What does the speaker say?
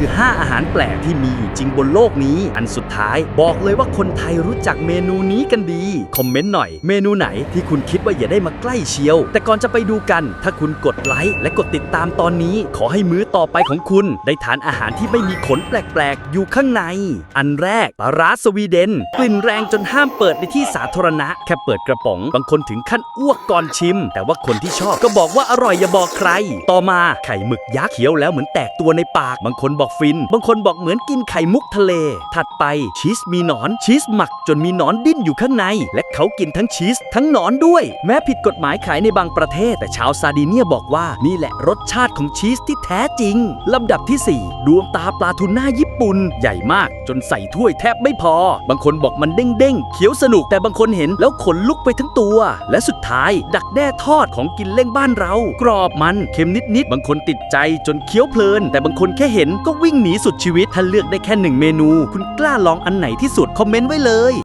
คือ 5 อาหารแปลกที่มีอยู่จริงบนโลกนี้ อันสุดท้ายบอกเลยว่าคนไทยรู้จักเมนูนี้กันดี คอมเมนต์หน่อย เมนูไหนที่คุณคิดว่าอย่าได้มาใกล้เชียว แต่ก่อนจะไปดูกัน ถ้าคุณกดไลค์และกดติดตามตอนนี้ ขอให้มื้อต่อไปของคุณ ได้ทานอาหารที่ไม่มีขนแปลกๆ อยู่ข้างใน อันแรกปลาร้าสวีเดน กลิ่นแรงจนห้ามเปิดในที่สาธารณะ แค่เปิดกระป๋อง บางคนถึงขั้นอ้วกก่อนชิม แต่ว่าคนที่ชอบก็บอกว่าอร่อยอย่าบอกใคร ต่อมาไข่หมึกยักษ์เคี้ยวแล้วเหมือนแตกตัวในปาก บางคนบอกฟิน บางคนบอกเหมือนกินไข่มุกทะเล ถัดไปชีสมีหนอนชีสหมักจนมีหนอนดิ้นอยู่ข้างใน และเขากินทั้งชีสทั้งหนอนด้วย แม้ผิดกฎหมายขายในบางประเทศ แต่ชาวซาร์ดิเนียบอกว่านี่แหละรสชาติของชีสที่แท้จริง ลำดับที่ 4 ดวงตาปลาทูน่าญี่ปุ่น ใหญ่มากจนใส่ถ้วยแทบไม่พอ บางคนบอกมันเด้งๆเขียวสนุกแต่บางคนเห็นแล้วขนลุกไปทั้งตัว และสุดท้าย ดักแด้ทอดของกินเล่งบ้านเรา กรอบมันเค็มนิดๆบางคนติดใจจนเคี้ยวเพลิน แต่บางคนแค่เห็นก็วิ่งหนีสุดชีวิต ถ้าเลือกได้แค่หนึ่งเมนู คุณกล้าลองอันไหนที่สุด คอมเมนต์ไว้เลย